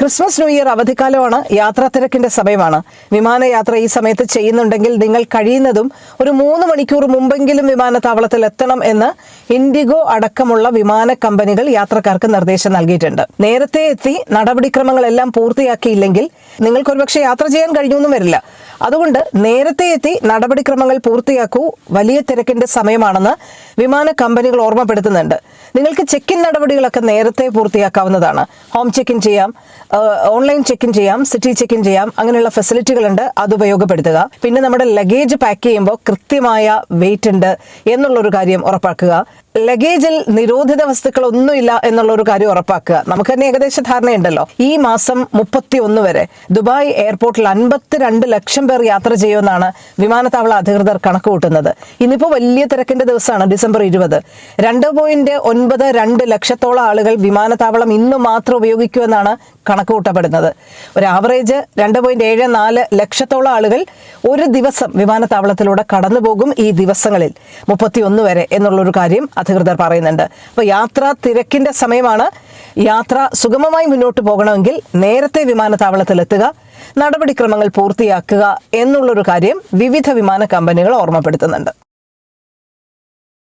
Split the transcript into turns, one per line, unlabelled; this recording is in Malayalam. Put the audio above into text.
ക്രിസ്മസ് ന്യൂ ഇയർ അവധിക്കാലമാണ് യാത്രാ തിരക്കിന്റെ സമയമാണ്. വിമാനയാത്ര ഈ സമയത്ത് ചെയ്യുന്നുണ്ടെങ്കിൽ നിങ്ങൾ കഴിയുന്നതും ഒരു മൂന്ന് മണിക്കൂർ മുമ്പെങ്കിലും വിമാനത്താവളത്തിൽ എത്തണം എന്ന് ഇൻഡിഗോ അടക്കമുള്ള വിമാന കമ്പനികൾ യാത്രക്കാർക്ക് നിർദ്ദേശം നൽകിയിട്ടുണ്ട്. നേരത്തെ എത്തി നടപടിക്രമങ്ങളെല്ലാം പൂർത്തിയാക്കിയില്ലെങ്കിൽ നിങ്ങൾക്ക് ഒരുപക്ഷെ യാത്ര ചെയ്യാൻ കഴിഞ്ഞൊന്നും വരില്ല. അതുകൊണ്ട് നേരത്തെ എത്തി നടപടിക്രമങ്ങൾ പൂർത്തിയാക്കൂ. വലിയ തിരക്കിന്റെ സമയമാണെന്ന് വിമാന കമ്പനികൾ ഓർമ്മപ്പെടുത്തുന്നുണ്ട്. നിങ്ങൾക്ക് ചെക്ക് ഇൻ നടപടികളൊക്കെ നേരത്തെ പൂർത്തിയാക്കാവുന്നതാണ്. ഹോം ചെക്ക് ഇൻ ചെയ്യാം ഓൺലൈൻ ചെക്ക് ഇൻ ചെയ്യാം സിറ്റി ചെക്ക് ഇൻ ചെയ്യാം അങ്ങനെയുള്ള ഫെസിലിറ്റികളുണ്ട് അത് ഉപയോഗപ്പെടുത്തുക. പിന്നെ നമ്മുടെ ലഗേജ് പാക്ക് ചെയ്യുമ്പോൾ കൃത്യമായ വെയിറ്റ് ഉണ്ട് എന്നുള്ളൊരു കാര്യം ഉറപ്പാക്കുക. ലഗേജിൽ നിരോധിത വസ്തുക്കൾ ഒന്നുമില്ല എന്നുള്ള ഒരു കാര്യം ഉറപ്പാക്കുക. നമുക്ക് തന്നെ ഏകദേശ ധാരണയുണ്ടല്ലോ. ഈ മാസം മുപ്പത്തി ഒന്ന് വരെ ദുബായ് എയർപോർട്ടിൽ അൻപത്തിരണ്ട് ലക്ഷം പേർ യാത്ര ചെയ്യുമെന്നാണ് വിമാനത്താവള അധികൃതർ കണക്ക് കൂട്ടുന്നത് ഇന്നിപ്പോൾ വലിയ തിരക്കിന്റെ ദിവസമാണ് ഡിസംബർ ഇരുപത്. രണ്ട് പോയിന്റ് ഒൻപത് രണ്ട് ലക്ഷത്തോളം ആളുകൾ വിമാനത്താവളം ഇന്ന് മാത്രം ഉപയോഗിക്കുമെന്നാണ് കണക്ക് കൂട്ടപ്പെടുന്നത് ഒരു ആവറേജ് രണ്ട് പോയിന്റ് ഏഴ് നാല് ലക്ഷത്തോളം ആളുകൾ ഒരു ദിവസം വിമാനത്താവളത്തിലൂടെ കടന്നുപോകും ഈ ദിവസങ്ങളിൽ. മുപ്പത്തിയൊന്ന് വരെ എന്നുള്ളൊരു കാര്യം അധികൃതർ പറയുന്നുണ്ട്. അപ്പോൾ യാത്രാ തിരക്കിന്റെ സമയമാണ്. യാത്ര സുഗമമായി മുന്നോട്ട് പോകണമെങ്കിൽ നേരത്തെ വിമാനത്താവളത്തിൽ എത്തുക നടപടിക്രമങ്ങൾ പൂർത്തിയാക്കുക എന്നുള്ളൊരു കാര്യം വിവിധ വിമാന കമ്പനികൾ ഓർമ്മപ്പെടുത്തുന്നുണ്ട്.